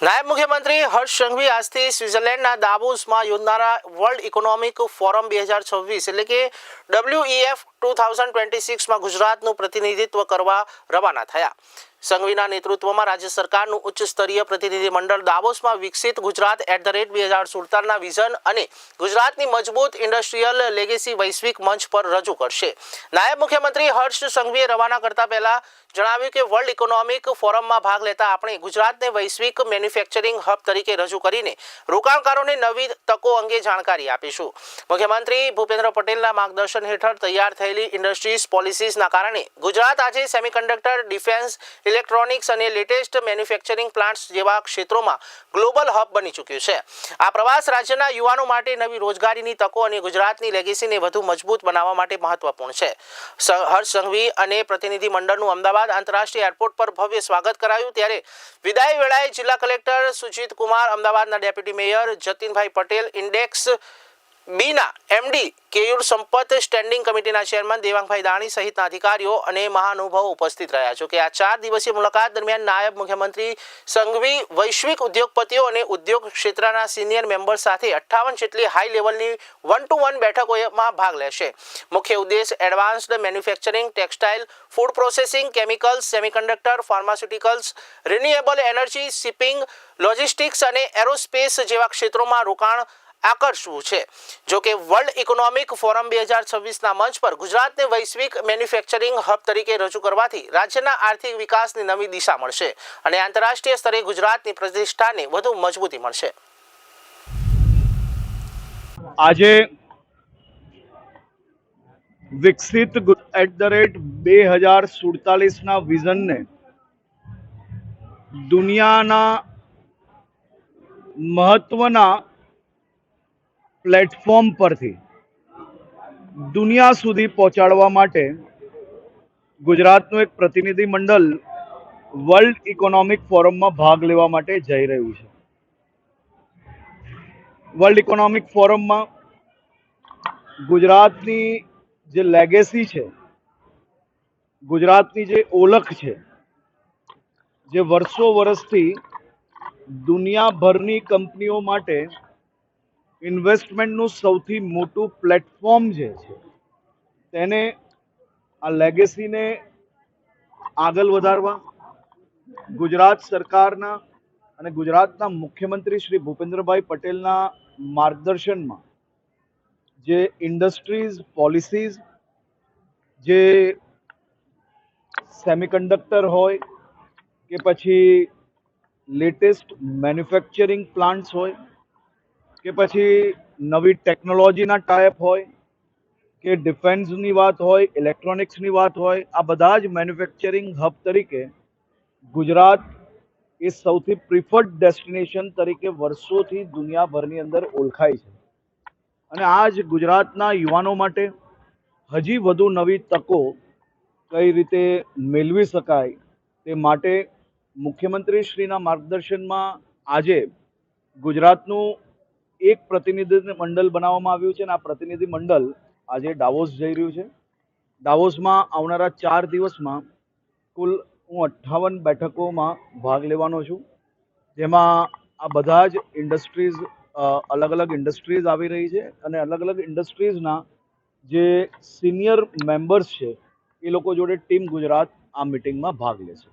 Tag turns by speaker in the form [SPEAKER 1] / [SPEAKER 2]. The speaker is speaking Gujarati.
[SPEAKER 1] નાયબ મુખ્યમંત્રી હર્ષ સંઘવી આજથી સ્વિટ્ઝરલેન્ડના દાવોસમાં યોજનારા વર્લ્ડ ઇકોનોમિક ફોરમ બે હજાર છવ્વીસ એટલે કે ડબ્લ્યુઈએફ ટુ થાઉઝન્ડ ટ્વેન્ટી સિક્સમાં ગુજરાતનું પ્રતિનિધિત્વ કરવા રવાના થયા. સંઘવીના નેતૃત્વમાં રાજ્ય સરકારનું ઉચ્ચ સ્તરીય પ્રતિનિધિ મંડળ દાવોસમાં વિકસિત ગુજરાત એટ ધ રેટ બે હજાર સુડતાલના વિઝન અને ગુજરાતની મજબૂત ઇન્ડસ્ટ્રીયલ લેગેસી વૈશ્વિક મંચ પર રજૂ કરશે. નાયબ મુખ્યમંત્રી હર્ષ સંઘવીએ રવાના કરતા પહેલા જણાવ્યું કે વર્લ્ડ ઇકોનોમિક ફોરમમાં ભાગ લેતા આપણે ગુજરાતને વૈશ્વિક મેન્યુફેક્ચરિંગ હબ તરીકે રજૂ કરીને રોકાણકારોને નવી તકો અંગે જાણકારી આપીશું. મુખ્યમંત્રી ભૂપેન્દ્ર પટેલના માર્ગદર્શન હેઠળ તૈયાર થયેલી ઇન્ડસ્ટ્રીઝ પોલિસીસના કારણે ગુજરાત આજે સેમિકન્ડક્ટર ડિફેન્સ ઇલેક્ટ્રોનિક્સ અને લેટેસ્ટ મેન્યુફેક્ચરિંગ પ્લાન્ટ્સ જેવા ક્ષેત્રોમાં ગ્લોબલ હબ બની ચૂક્યું છે. આ પ્રવાસ રાજ્યના યુવાનો માટે નવી રોજગારીની તકો અને ગુજરાતની લેગેસીને વધુ મજબૂત બનાવવા માટે મહત્વપૂર્ણ છે. હર્ષ સંઘવી અને પ્રતિનિધિ મંડળનું અમદાવાદ આંતરરાષ્ટ્રીય એરપોર્ટ પર ભવ્ય સ્વાગત કરાયું. ત્યારે વિદાય વેળાએ જિલ્લા કલેક્ટર સુજીત કુમાર, અમદાવાદના deputy mayor Jatinbhai Patel, index બીના એમડી કેયુર સંપત સ્ટેન્ડિંગ કમિટીના ચેરમેન દેવાંગભાઈ દાણી સહિતના અધિકારીઓ અને મહાનુભાવો ઉપસ્થિત રહ્યા છે. કે આ ચાર દિવસીય મુલાકાત દરમિયાન નાયબ મુખ્યમંત્રી સંઘવી વૈશ્વિક ઉદ્યોગપતિઓ અને ઉદ્યોગ ક્ષેત્રના સિનિયર મેમ્બર સાથે અઠ્ઠાવન જેટલી હાઈ લેવલની વન ટુ વન બેઠકોમાં ભાગ લેશે. મુખ્ય ઉદ્દેશ advanced manufacturing textile food processing chemicals semiconductor pharmaceuticals renewable energy shipping logistics અને એરોસ્પેસ જેવા ક્ષેત્રોમાં રોકાણ આકર્ષવું છે. જો કે વર્લ્ડ ઇકોનોમિક ફોરમ બે હજાર છવ્વીસના મંચ પર ગુજરાતને વૈશ્વિક મેન્યુફેક્ચરિંગ હબ તરીકે રજૂ કરવાથી રાજ્યના આર્થિક વિકાસની નવી દિશા મળશે અને આંતરરાષ્ટ્રીય સ્તરે ગુજરાતની પ્રતિષ્ઠાને વધુ મજબૂતી મળશે.
[SPEAKER 2] આજે વિકસિત એટ ધ રેટ બે હજાર સુડતાલીસના વિઝનને દુનિયાના મહત્વના પ્લેટફોર્મ પરથી દુનિયા સુધી પહોંચાડવા માટે ગુજરાતનું એક પ્રતિનિધિ મંડળ વર્લ્ડ ઇકોનોમિક ફોરમમાં ભાગ લેવા માટે જઈ રહ્યું છે. વર્લ્ડ ઇકોનોમિક ફોરમમાં ગુજરાતની જે લેગેસી છે, ગુજરાતની જે ઓળખ છે, જે વર્ષો વર્ષથી દુનિયાભરની કંપનીઓ માટે ઇન્વેસ્ટમેન્ટનું સૌથી મોટું પ્લેટફોર્મ જે છે, તેને આ લેગેસીને આગળ વધારવા, ગુજરાત સરકારના અને ગુજરાતના મુખ્યમંત્રી શ્રી ભૂપેન્દ્રભાઈ પટેલના માર્ગદર્શનમાં જે ઇન્ડસ્ટ્રીઝ, પોલિસીઝ, જે સેમિકન્ડક્ટર હોય કે પછી લેટેસ્ટ મેન્યુફેક્ચરિંગ પ્લાન્ટ્સ હોય કે પછી નવી ટેકનોલોજીના ટાઈપ હોય, કે ડિફેન્સની વાત હોય ઇલેક્ટ્રોનિક્સની વાત હોય, આ બધા જ મેન્યુફેક્ચરિંગ હબ તરીકે ગુજરાત એ સૌથી પ્રિફર્ડ ડેસ્ટિનેશન તરીકે વર્ષોથી દુનિયાભરની અંદર ઓળખાય છે. અને આજ ગુજરાતના યુવાનો માટે હજી વધુ નવી તકો કઈ રીતે મેળવી શકાય તે માટે મુખ્યમંત્રી શ્રીના માર્ગદર્શનમાં આજે ગુજરાતનું એક પ્રતિનિધિ મંડળ બનાવવામાં આવ્યું છે અને આ પ્રતિનિધિ મંડળ આજે ડાવોસ જઈ રહ્યું છે. ડાવોસમાં આવનારા ચાર દિવસમાં કુલ હું અઠ્ઠાવન બેઠકોમાં ભાગ લેવાનો છું. જેમાં આ બધા જ ઇન્ડસ્ટ્રીઝ અલગ અલગ ઇન્ડસ્ટ્રીઝ આવી રહી છે અને અલગ અલગ ઇન્ડસ્ટ્રીઝના જે સિનિયર મેમ્બર્સ છે એ લોકો જોડે ટીમ ગુજરાત આ મિટિંગમાં ભાગ લેશે.